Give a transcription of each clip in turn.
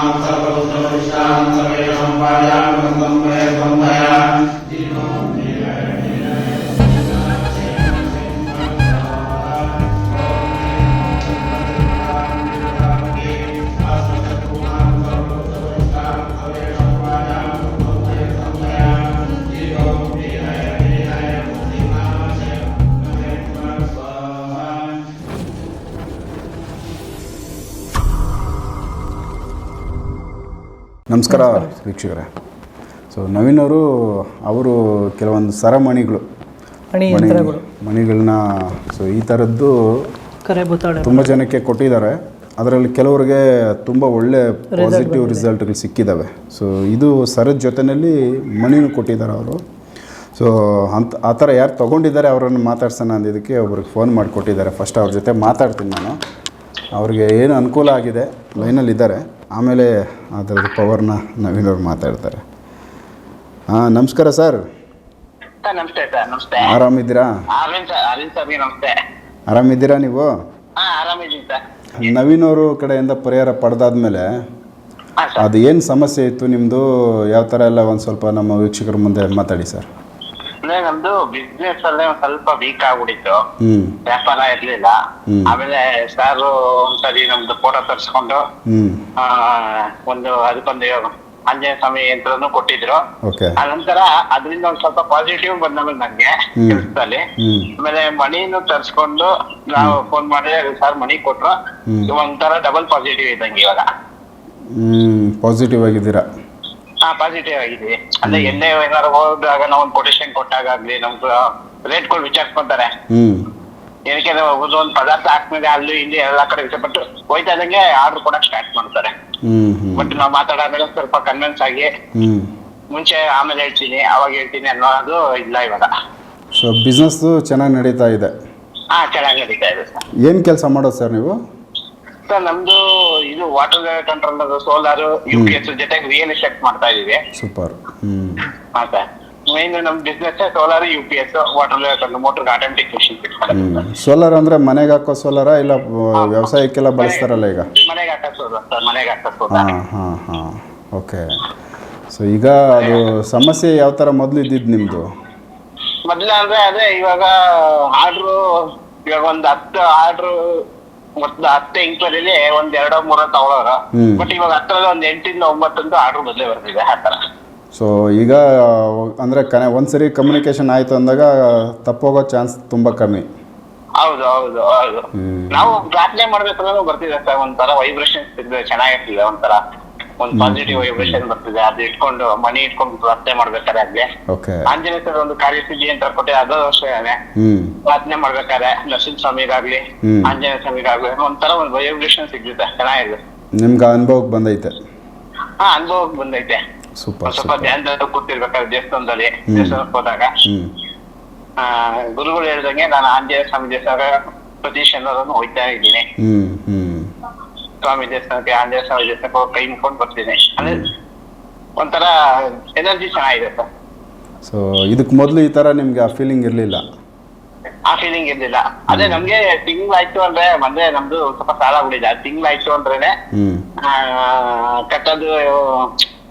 सर्वपुत्रप्रतिष्ठां सर्वेषां पायामि ನಮಸ್ಕಾರ ವೀಕ್ಷಕರೇ. ಸೊ ನವೀನ್ ಅವರು ಅವರು ಕೆಲವೊಂದು ಸರಮಣಿಗಳು. ಮಣಿಗಳನ್ನ ಸೊ ಈ ಥರದ್ದು ತುಂಬ ಜನಕ್ಕೆ ಕೊಟ್ಟಿದ್ದಾರೆ. ಅದರಲ್ಲಿ ಕೆಲವರಿಗೆ ತುಂಬ ಒಳ್ಳೆ ಪಾಸಿಟಿವ್ ರಿಸಲ್ಟ್ಗಳು ಸಿಕ್ಕಿದ್ದಾವೆ ಸೊ ಇದು ಸರದ ಜೊತೆಯಲ್ಲಿ ಮಣಿನೂ ಕೊಟ್ಟಿದ್ದಾರೆ ಅವರು. ಸೊ ಅಂತ ಆ ಥರ ಯಾರು ತೊಗೊಂಡಿದ್ದಾರೆ ಅವರನ್ನು ಮಾತಾಡ್ಸೋಣ ಅಂದಿದ್ದಕ್ಕೆ ಒಬ್ರಿಗೆ ಫೋನ್ ಮಾಡಿ ಕೊಟ್ಟಿದ್ದಾರೆ ಫಸ್ಟ್ ಅವ್ರ ಜೊತೆ ಮಾತಾಡ್ತೀನಿ ನಾನು. ಅವ್ರಿಗೆ ಏನು ಅನುಕೂಲ ಆಗಿದೆ ಲೈನಲ್ಲಿ ಇದ್ದಾರೆ. ಆಮೇಲೆ ಅದರದ್ದು ಪವರ್ನ ನವೀನ್ ಅವ್ರು ಮಾತಾಡ್ತಾರೆ. ಹಾಂ ನಮಸ್ಕಾರ ಸರ್. ನಮಸ್ತೆ ಸರ್ ನಮಸ್ತೆ. ಆರಾಮಿದ್ದೀರಾ? ಆರಾಮಿದ್ದೀರಾ ನೀವು? ನವೀನ್ ಅವರು ಕಡೆಯಿಂದ ಪರಿಹಾರ ಪಡೆದಾದ್ಮೇಲೆ ಅದು ಏನು ಸಮಸ್ಯೆ ಇತ್ತು ನಿಮ್ಮದು ಯಾವ ಥರ ಎಲ್ಲ ಒಂದು ಸ್ವಲ್ಪ ನಮ್ಮ ವೀಕ್ಷಕರ ಮುಂದೆ ಮಾತಾಡಿ ಸರ್. ಅಂದ್ರೆ ನಮ್ದು ಬಿಸ್ನೆಸ್ ಅಲ್ಲೇ ಒಂದ್ ಸ್ವಲ್ಪ ವೀಕ್ ಆಗ್ಬಿಟ್ಟಿತ್ತು. ವ್ಯಾಪಾರ ಇರ್ಲಿಲ್ಲ. ಹ್ಮ್. ಆಮೇಲೆ ಸಾರು ಒಂದ್ಸರಿ ನಮ್ದು ಫೋಟೋ ತರ್ಸ್ಕೊಂಡು ಆ, ಒಂದು ಅದಕ್ಕೊಂದು ಆಂಜನೇಯ ಸ್ವಾಮಿ ಯಂತ್ರನು ಕೊಟ್ಟಿದ್ರು. ಓಕೆ. ಆ ನಂತರ ಅದರಿಂದ ಒಂದ್ ಸ್ವಲ್ಪ ಪಾಸಿಟಿವ್ ಬಂದ ನಂಗೆ ಹ್ಮ್. ಕೆಲಸದಲ್ಲಿ. ಆಮೇಲೆ ಮಣಿನು ತರ್ಸ್ಕೊಂಡು ನಾವು ಫೋನ್ ಮಾಡಿ ಸರ್ ಮಣಿ ಕೊಟ್ರು. ಹ್ಮ್. ಒಂಥರ ಡಬಲ್ ಪಾಸಿಟಿವ್ ಇದ್ದಂಗೆ ಇವಾಗ. ಹ್ಮ್ ಪಾಸಿಟಿವ್ ಆಗಿದ್ದೀರಾ? ಹಾ ಪಾಸಿಟಿವ್ ಆಗಿದೆ. ಅಂದ್ರೆ ಎಲ್ಲೇ ಏನಾದ್ರು ಹೋದಾಗ ನಾವು ಒಂದು ಕೊಟೇಶನ್ ಕೊಟ್ಟಾಗ ಆಗ್ಲಿ ನಮ್ದು ರೇಟ್ಗಳು ವಿಚಾರಿಸ್ಕೊಂತಾರೆ. ಹ್ಮ್. ಏನಕ್ಕೆ ಒಂದು ಒಂದು ಪದಾರ್ಥ ಹಾಕ್ಮೇಲೆ ಅಲ್ಲಿ ಇಲ್ಲಿ ಎಲ್ಲಾ ಕಡೆ ವಿಷಯಪಟ್ಟು ಹೋಯ್ತಾ ಇದಂಗೆ ಆರ್ಡರ್ ಕೊಡಕ್ ಸ್ಟಾರ್ಟ್ ಮಾಡ್ತಾರೆ. ಹ್ಮ್ ಬಟ್ ನಾವು ಮಾತಾಡಾದ್ಮೇಲೆ ಸ್ವಲ್ಪ ಕನ್ವಿನ್ಸ್ ಆಗಿ ಹ್ಮ್. ಮುಂಚೆ ಆಮೇಲೆ ಹೇಳ್ತೀನಿ ಅವಾಗ ಹೇಳ್ತೀನಿ ಅನ್ನೋದು ಇಲ್ಲ ಇವಾಗ. ಸೊ ಬಿಸ್ನೆಸ್ಸು ಚೆನ್ನಾಗಿ ನಡೀತಾ ಇದೆ. ಹಾ ಚೆನ್ನಾಗಿ ನಡೀತಾ ಇದೆ ಸರ್. ಏನು ಕೆಲಸ ಮಾಡೋದು ಸರ್ ನೀವು? ಸರ್ ನಮ್ದು ಇದು water control solar U P S ಜೊತೆಗೆ ರಿಯಲ್ ಎಸ್ಟೇಟ್ ಮಾಡ್ತಾ ಇದೀವಿ. ಸೂಪರ್. ಹ್ಞೂ ಹಾ ಸರ್ ಮೇನ್ ನಮ್ business solar U P S water motor automatic machine solar ಅಂದರೆ ಮನೆಗೆ ಹಾಕೋ ಸೋಲಾರ ಇಲ್ಲ ವ್ಯವಸಾಯಕ್ಕೆಲ್ಲ ಬಳಸ್ತಾರಲ್ಲ ಈಗ? ಮನೆಗೆ ಹಾಕಿಸೋದು ಸರ್ ಮನೆಗೆ ಹಾಕಿಸೋದು. ಹಾಂ ಹಾಂ ಹಾಂ. ಓಕೆ ಸೊ ಈಗ ಅದು ಸಮಸ್ಯೆ ಯಾವ ಥರ ಮೊದಲು ಇದ್ದಿದ್ದು ನಿಮ್ಮದು ಮೊದ್ಲು ಅಂದ್ರೆ ಅದೇ ಇವಾಗ ಆರ್ಡ್ರು ಇವಾಗ ಒಂದು ಹತ್ತು ಆರ್ಡ್ರು ಮೊದ್ಲು ಹತ್ತು ಎಂಕ್ವೈರಿಲಿ ಒಂದ್ ಎರಡೋ ಮೂರ ತಗೊಳೋರು. ಹ್ಮ್. ಬಟ್ ಇವಾಗ ಹತ್ತರಲ್ಲಿ ಒಂದ್ ಎಂಟಿಂದ ಒಂಬತ್ತಂದು ಆರ್ಡರ್ ಬದಲೇ ಬರ್ತಿದೆ ಆ ತರ ಸೊ ಈಗ ಅಂದ್ರೆ ಕನೆ ಒಂದ್ಸರಿ ಕಮ್ಯುನಿಕೇಷನ್ ಆಯ್ತು ಅಂದಾಗ ತಪ್ಪೋಗೋ ಚಾನ್ಸ್ ತುಂಬಾ ಕಮ್ಮಿ. ಹೌದು ಹೌದು ಹೌದು. ಹ್ಮ್. ನಾವು ಪ್ರಾರ್ಥನೆ ಮಾಡ್ಬೇಕಂದ್ರೂ ಬರ್ತಿದೆ ಸರ್ ಒಂಥರ ವೈಬ್ರೇಷನ್ ಚೆನ್ನಾಗಿರ್ತಿದೆ ಒಂಥರ. ಒಂದ್ ಪಾಸಿಟಿವ್ ವೈಬ್ರೇಷನ್ ಬರ್ತದೆ. ಅದು ಇಟ್ಕೊಂಡು ಮನಿ ಇಟ್ಕೊಂಡು ಪ್ರಾರ್ಥನೆ ಮಾಡ್ಬೇಕಾದ್ರೆ ಅಲ್ಲಿ ಓಕೆ. ಆಂಜನೇಯ ಸರ್ ಒಂದು ಕಾರ್ಯಸಿದ್ಧಿ ಅಂತ ಕೊಟ್ಟೆ ಅದು ಅಷ್ಟೇ ಪ್ರಾರ್ಥನೆ ಮಾಡ್ಬೇಕಾದ್ರೆ ನರಸಿಂಹ ಸ್ವಾಮಿಗಾಗ್ಲಿ ಹ್ಮ್. ಆಂಜನೇಯ ಸ್ವಾಮಿಗಾಗ್ಲಿ ಒಂಥರ ಒಂದು ವೈಬ್ರೇಷನ್ ಸಿಗುತ್ತೆ ಚೆನ್ನಾಗಿದೆ. ನಿಮ್ಗೆ ಅನುಭವಕ್ಕೆ ಬಂದೈತೆ? ಹಾ ಅನುಭವಕ್ಕೆ ಬಂದೈತೆ. ಸೂಪರ್ ಸ್ವಲ್ಪ ಧ್ಯಾನದ ಧ್ಯಾನದಲ್ಲಿ ಕೂತಿರ್ಬೇಕಾದ್ರೆ ದೇವಸ್ಥಾನದಲ್ಲಿ ಹ್ಮ್. ದೇವಸ್ಥಾನಕ್ಕೆ ಹೋದಾಗ. ಆ, ಗುರುಗಳು ಹೇಳ್ದಂಗೆ ನಾನು ಆಂಜನೇಯ ಸ್ವಾಮಿ ದೇವಸ್ಥಾನ ಪ್ರತಿ ಶನಿವಾರನು ಹೋಗ್ತಾ ಇದ್ದೀನಿ. ಹ್ಞೂ ಸ್ವಾಮಿ ದೇವಸ್ಥಾನಕ್ಕೆ ಆಂಜನೇಯ ಸ್ವಾಮಿ ದೇವಸ್ಥಾನಕ್ಕೆ ಹೋಗಿ ಕೈ ಮುಕೊಂಡು ಬರ್ತೀನಿ. ಅಂದ್ರೆ ಒಂಥರ ಎನರ್ಜಿ ಚೆನ್ನಾಗಿದೆ ಸರ್. ಸೊ ಇದಕ್ಕೆ ಮೊದಲು ಈ ತರ ನಿಮ್ಗೆ ಆ ಫೀಲಿಂಗ್ ಇರಲಿಲ್ಲ? ಆ ಫೀಲಿಂಗ್ ಇರ್ಲಿಲ್ಲ. ಅದೇ ನಮ್ಗೆ ತಿಂಗ್ಳಾಯ್ತು ಅಂದ್ರೆ ಅಂದ್ರೆ ನಮ್ದು ಸ್ವಲ್ಪ ಸಾಲ ಉಳಿದ. ತಿಂಗ್ಳು ಆಯ್ತು ಅಂದ್ರೇನೆ ಕಟ್ಟೋದು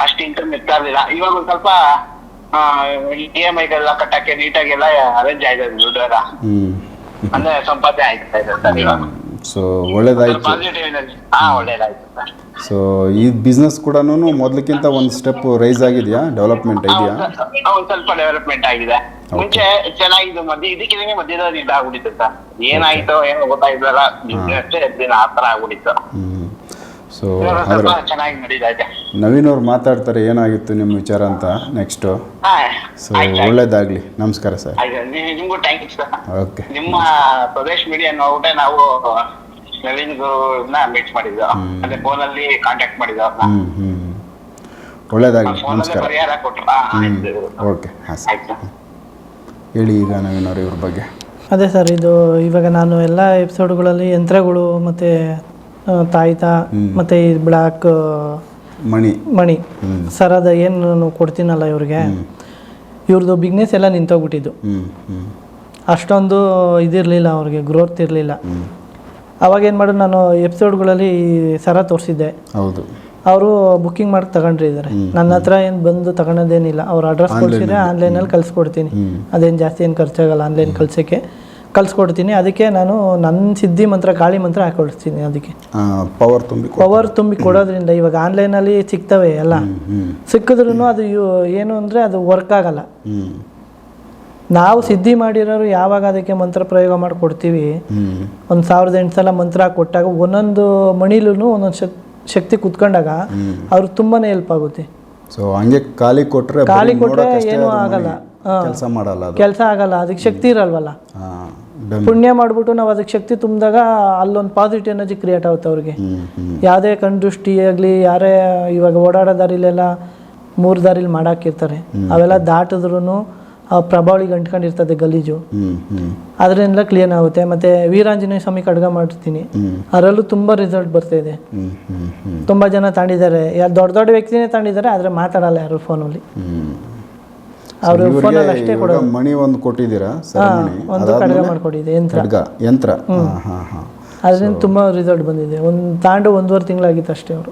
ಅಷ್ಟು ಇನ್ಕಮ್ ಇರ್ತಾ ಇರ್ಲಿಲ್ಲ ಇವಾಗ ಒಂದ್ ಸ್ವಲ್ಪ ಇ ಎಂ ಐಗೆಲ್ಲ ಕಟ್ಟಕ್ಕೆ ನೀಟಾಗೆಲ್ಲ ಅರೇಂಜ್ ಆಗಿದೆ ದುಡ್ಡು ಎಲ್ಲ ಅಂದ್ರೆ ಸಂಪಾದನೆ ಆಯ್ತಾ ಇದೆ ಸರ್ ಇವಾಗ. ಸೊ ಒಳ್ಳೇದಾಯ್ತು. ಪಾಸಿಟಿವ್ ಹಾ ಒಳ್ಳೇದಾಯ್ತು ಸರ್ ಸೊ ಈ ಬಿಸ್ನೆಸ್ ಕೂಡ ಮೊದಲಕ್ಕಿಂತ ಒಂದು ಸ್ಟೆಪ್ ರೈಸ್ ಆಗಿದೆಯಾ? ಡೆವಲಪ್ಮೆಂಟ್ ಇದೆಯಾ? ಒಂದ್ ಸ್ವಲ್ಪ ಡೆವಲಪ್ಮೆಂಟ್ ಆಗಿದೆ. ಮುಂಚೆ ಚೆನ್ನಾಗಿದ್ದು ಮಧ್ಯ ಇದಕ್ಕಿದಂಗೆ ಮಧ್ಯದಲ್ಲಿ ಇದಾಗ್ಬಿಟ್ಟಿತ್ತು ಸರ್ ಏನಾಯ್ತೋ ಏನೋ ಗೊತ್ತಾಗಿದ್ರಲ್ಲ ಬಿಸ್ನೆಸ್ ಆ ತರ ಆಗ್ಬಿಟ್ಟಿತ್ತು. ಸೊ ಚೆನ್ನಾಗಿ ನಡೀತಾ ಇದೆ. ನವೀನ್ ಅವ್ರು ಮಾತಾಡ್ತಾರೆ ಏನಾಗಿತ್ತು ನಿಮ್ಮ ವಿಚಾರ ಅಂತ ನೆಕ್ಸ್ಟು ಸೊ. ಒಳ್ಳೇದಾಗಲಿ. ನಮಸ್ಕಾರ ಸರ್. ನಿಮಗೂ ಥ್ಯಾಂಕ್ ಯು ಸರ್ ಓಕೆ ನಿಮ್ಮ ಪ್ರದೇಶ ಮೀಡಿಯಾ ನೋಡ್ಬಿಟ್ಟೆ ನಾವು ನವೀನ್ ಮೀಟ್ ಮಾಡಿದ್ದು. ಹ್ಮ್. ಅದೇ ಫೋನ್ ಅಲ್ಲಿ ಕಾಂಟ್ಯಾಕ್ಟ್ ಮಾಡಿದ್ದು ಹ್ಞೂ ಹ್ಞೂ ಒಳ್ಳೇದಾಗಲಿ. ನಮಸ್ಕಾರ. ಪರಿಹಾರ ಓಕೆ ಹಾಂ ಸರ್ ಹೇಳಿ ಈಗ ನವೀನ್ ಅವ್ರ ಇವ್ರ ಬಗ್ಗೆ. ಅದೇ ಸರ್ ಇದು ಇವಾಗ ನಾನು ಎಲ್ಲ ಎಪಿಸೋಡ್ಗಳಲ್ಲಿ ಯಂತ್ರಗಳು ಮತ್ತು ತಾಯ್ತ ಮತ್ತೆ ಈ ಬ್ಲ್ಯಾಕ್ ಮಣಿ. ಮಣಿ. ಸರ್ ಸರದ ಏನು ನಾನು ಕೊಡ್ತೀನಲ್ಲ ಇವ್ರಿಗೆ? ಇವ್ರದ್ದು ಬಿಗ್ನೆಸ್ ಎಲ್ಲ ನಿಂತೋಗ್ಬಿಟ್ಟಿದ್ದು. ಅಷ್ಟೊಂದು ಇದಿರಲಿಲ್ಲ ಅವ್ರಿಗೆ ಗ್ರೋತ್ ಇರಲಿಲ್ಲ. ಅವಾಗ ಏನು ಮಾಡೋದು ನಾನು ಎಪಿಸೋಡ್ಗಳಲ್ಲಿ ಸರ ತೋರಿಸಿದ್ದೆ. ಹೌದು. ಅವರು ಬುಕ್ಕಿಂಗ್ ಮಾಡಿ ತಗೊಂಡಿದ್ದಾರೆ ನನ್ನ ಹತ್ರ ಏನು ಬಂದು ತಗೊಳೋದೇನಿಲ್ಲ ಅವ್ರ ಅಡ್ರೆಸ್ ಕೊಡ್ಸಿದ್ರೆ ಆನ್ಲೈನಲ್ಲಿ ಕಳಿಸ್ಕೊಡ್ತೀನಿ. ಅದೇನು ಜಾಸ್ತಿ ಏನು ಖರ್ಚಾಗಲ್ಲ ಆನ್ಲೈನ್ ಕಳ್ಸೋಕ್ಕೆ. ಕಳ್ಸಿಕೊಡ್ತೀನಿ ಅದಕ್ಕೆ ನಾನು ನನ್ನ ಸಿದ್ಧಿ ಮಂತ್ರ ಕಾಳಿ ಮಂತ್ರ ಹಾಕೊಳ್ತೀನಿ ಅದಕ್ಕೆ. ಪವರ್ ತುಂಬಿ ಪವರ್ ತುಂಬಿ ಕೊಡೋದ್ರಿಂದ ಇವಾಗ ಆನ್ಲೈನಲ್ಲಿ ಸಿಗ್ತವೆ ಎಲ್ಲ. ಸಿಕ್ಕಿದ್ರು ಅದು ಏನು ಅಂದರೆ ಅದು ವರ್ಕ್ ಆಗಲ್ಲ. ನಾವು ಸಿದ್ಧಿ ಮಾಡಿರೋರು ಯಾವಾಗ ಅದಕ್ಕೆ ಮಂತ್ರ ಪ್ರಯೋಗ ಮಾಡಿ ಕೊಡ್ತೀವಿ ಹ್ಞೂ ಒಂದು ಸಾವಿರದ ಎಂಟು ಸಲ ಮಂತ್ರ ಕೊಟ್ಟಾಗ ಒಂದೊಂದು ಮಣಿಲೂ ಒಂದೊಂದು ಶಕ್ ಶಕ್ತಿ ಕುತ್ಕೊಂಡಾಗ ಅವ್ರಿಗೆ ತುಂಬಾನೇ ಹೆಲ್ಪ್ ಆಗುತ್ತೆ. ಸೊ ಹಂಗೆ ಖಾಲಿ ಕೊಟ್ಟರೆ ಖಾಲಿ ಕೊಟ್ರೆ ಏನೂ ಆಗಲ್ಲ. ಕೆಲಸ ಮಾಡಲ್ಲ ಕೆಲಸ ಆಗಲ್ಲ. ಅದಕ್ಕೆ ಶಕ್ತಿ ಇರಲ್ವಲ್ಲ. ಪುಣ್ಯ ಮಾಡ್ಬಿಟ್ಟು ನಾವು ಅದಕ್ಕೆ ಶಕ್ತಿ ತುಂಬಿದಾಗ ಅಲ್ಲೊಂದು ಪಾಸಿಟಿವ್ ಎನರ್ಜಿ ಕ್ರಿಯೇಟ್ ಆಗುತ್ತೆ ಅವ್ರಿಗೆ. ಯಾವುದೇ ಕಣ್ದೃಷ್ಟಿ ಆಗಲಿ ಯಾರೇ ಇವಾಗ ಓಡಾಡೋ ದಾರಿಲೆಲ್ಲ ಮೂರು ದಾರಿಲಿ ಮಾಡಾಕಿರ್ತಾರೆ. ಅವೆಲ್ಲ ದಾಟಿದ್ರು ಆ ಪ್ರಭಾವಳಿ ಗಂಟ್ಕೊಂಡಿರ್ತದೆ ಗಲೀಜು. ಅದರಿಂದ ಕ್ಲೀನ್ ಆಗುತ್ತೆ. ಮತ್ತೆ ವೀರಾಂಜನೇಯ ಸ್ವಾಮಿ ಕಡ್ಗ ಮಾಡ್ತೀನಿ. ಅದರಲ್ಲೂ ತುಂಬ ರಿಸಲ್ಟ್ ಬರ್ತಾ ಇದೆ. ತುಂಬ ಜನ ತಾಂಡಿದ್ದಾರೆ. ಯಾರು ದೊಡ್ಡ ದೊಡ್ಡ ವ್ಯಕ್ತಿನೇ ತಾಂಡಿದ್ದಾರೆ ಆದರೆ ಮಾತಾಡಲ್ಲ ಯಾರು ಫೋನಲ್ಲಿ ಅವರು ಮಣಿ ಒಂದು ಕೊಟ್ಟಿದ್ದೀರಾ ಒಂದು ಕಡ್ಗ ಮಾಡ್ಕೊಡಿದೆ ಯಂತ್ರ. ಯಂತ್ರ. ಅದರಿಂದ ತುಂಬ ರಿಸಲ್ಟ್ ಬಂದಿದೆ. ಒಂದು ತಾಂಡು ಒಂದೂವರೆ ತಿಂಗಳಾಗಿತ್ತು ಅಷ್ಟೇ ಅವರು.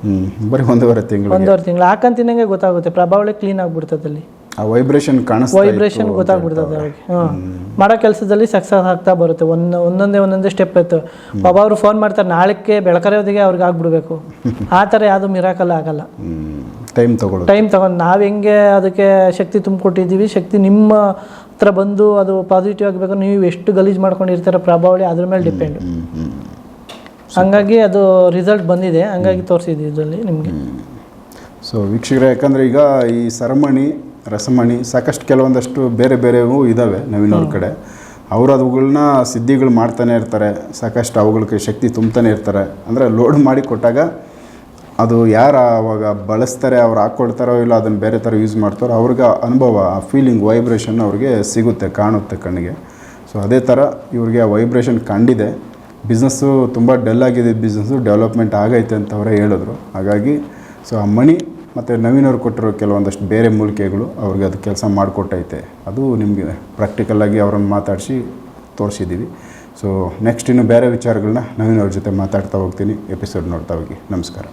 ಬರೀ ಒಂದೂವರೆ ತಿಂಗಳು ಒಂದೂವರೆ ತಿಂಗಳು. ಹಾಕಂತಿನಂಗೆ ಗೊತ್ತಾಗುತ್ತೆ ಪ್ರಭಾವಳೆ ಕ್ಲೀನ್ ಆಗ್ಬಿಡ್ತದಲ್ಲಿ ವೈಬ್ರೇಷನ್ ಕಾಣಿಸ್ತಾ ವೈಬ್ರೇಷನ್ ಗೊತ್ತಾಗ್ಬಿಡ್ತದೆ ಅವ್ರಿಗೆ. ಮಾಡೋ ಕೆಲಸದಲ್ಲಿ ಸಕ್ಸಸ್ ಆಗ್ತಾ ಬರುತ್ತೆ. ಒಂದು ಒಂದೊಂದೇ ಒಂದೊಂದೇ ಸ್ಟೆಪ್ ಇತ್ತು. ಪಾಪ ಅವರು ಫೋನ್ ಮಾಡ್ತಾರೆ ನಾಳೆಕ್ಕೆ ಬೆಳಕರೆ ಹೊತ್ತಿಗೆ ಅವ್ರಿಗೆ ಆಗ್ಬಿಡ್ಬೇಕು. ಆ ಥರ ಯಾವುದು ಮಿರಾಕಲ್ ಆಗಲ್ಲ. ಟೈಮ್ ತಗೊಳ್ಳೋದು. ಟೈಮ್ ತಗೊಂಡು ನಾವು ಹೆಂಗೆ ಅದಕ್ಕೆ ಶಕ್ತಿ ತುಂಬಿಕೊಟ್ಟಿದ್ದೀವಿ ಶಕ್ತಿ ನಿಮ್ಮ ಹತ್ರ ಬಂದು ಅದು ಪಾಸಿಟಿವ್ ಆಗಬೇಕು ನೀವು ಎಷ್ಟು ಗಲೀಜು ಮಾಡ್ಕೊಂಡಿರ್ತೀರ ಪ್ರಭಾವಳಿ ಅದ್ರ ಮೇಲೆ ಡಿಪೆಂಡ್ ಹಂಗಾಗಿ ಅದು ರಿಸಲ್ಟ್ ಬಂದಿದೆ ಹಂಗಾಗಿ ತೋರಿಸಿದ್ವಿ ಇದರಲ್ಲಿ ನಿಮಗೆ. ಸೊ ವೀಕ್ಷಕರೇ ಯಾಕಂದರೆ ಈಗ ಈ ಸರಮಣಿ ರಸಮಣಿ ಸಾಕಷ್ಟು ಕೆಲವೊಂದಷ್ಟು ಬೇರೆ ಬೇರೆವು ಇದ್ದಾವೆ ನವೀನವ್ರ ಕಡೆ. ಅವರು ಅವುಗಳನ್ನ ಸಿದ್ಧಿಗಳು ಮಾಡ್ತಾನೆ ಇರ್ತಾರೆ ಸಾಕಷ್ಟು ಅವುಗಳಿಗೆ ಶಕ್ತಿ ತುಂಬ್ತಾನೆ ಇರ್ತಾರೆ. ಅಂದರೆ ಲೋಡ್ ಮಾಡಿ ಕೊಟ್ಟಾಗ ಅದು ಯಾರು ಆವಾಗ ಬಳಸ್ತಾರೆ, ಅವ್ರು ಹಾಕ್ಕೊಳ್ತಾರೋ ಇಲ್ಲ ಅದನ್ನು ಬೇರೆ ಥರ ಯೂಸ್ ಮಾಡ್ತಾರೋ, ಅವ್ರಿಗೆ ಅನುಭವ, ಆ ಫೀಲಿಂಗ್ ವೈಬ್ರೇಷನ್ ಅವ್ರಿಗೆ ಸಿಗುತ್ತೆ, ಕಾಣುತ್ತೆ ಕಣ್ಣಿಗೆ. ಸೊ ಅದೇ ಥರ ಇವ್ರಿಗೆ ಆ ವೈಬ್ರೇಷನ್ ಕಂಡಿದೆ. ಬಿಸ್ನೆಸ್ಸು ತುಂಬ ಡಲ್ ಆಗಿದೆ ಬಿಸ್ನೆಸ್ಸು ಡೆವಲಪ್ಮೆಂಟ್ ಆಗೈತೆ ಅಂತ ಅವರೇ ಹೇಳಿದ್ರು. ಹಾಗಾಗಿ ಸೊ ಆ ಮಣಿ ಮತ್ತು ನವೀನವ್ರು ಕೊಟ್ಟಿರೋ ಕೆಲವೊಂದಷ್ಟು ಬೇರೆ ಮೂಲಿಕೆಗಳು ಅವ್ರಿಗೆ ಅದು ಕೆಲಸ ಮಾಡಿಕೊಟ್ಟೈತೆ. ಅದು ನಿಮಗೆ ಪ್ರಾಕ್ಟಿಕಲ್ಲಾಗಿ ಅವರನ್ನು ಮಾತಾಡಿಸಿ ತೋರಿಸಿದ್ದೀವಿ ಸೊ ನೆಕ್ಸ್ಟ್ ಇನ್ನು ಬೇರೆ ವಿಚಾರಗಳನ್ನ ನವೀನವ್ರ ಜೊತೆ ಮಾತಾಡ್ತಾ ಹೋಗ್ತೀನಿ. ಎಪಿಸೋಡ್ ನೋಡ್ತಾ ಹೋಗಿ. ನಮಸ್ಕಾರ.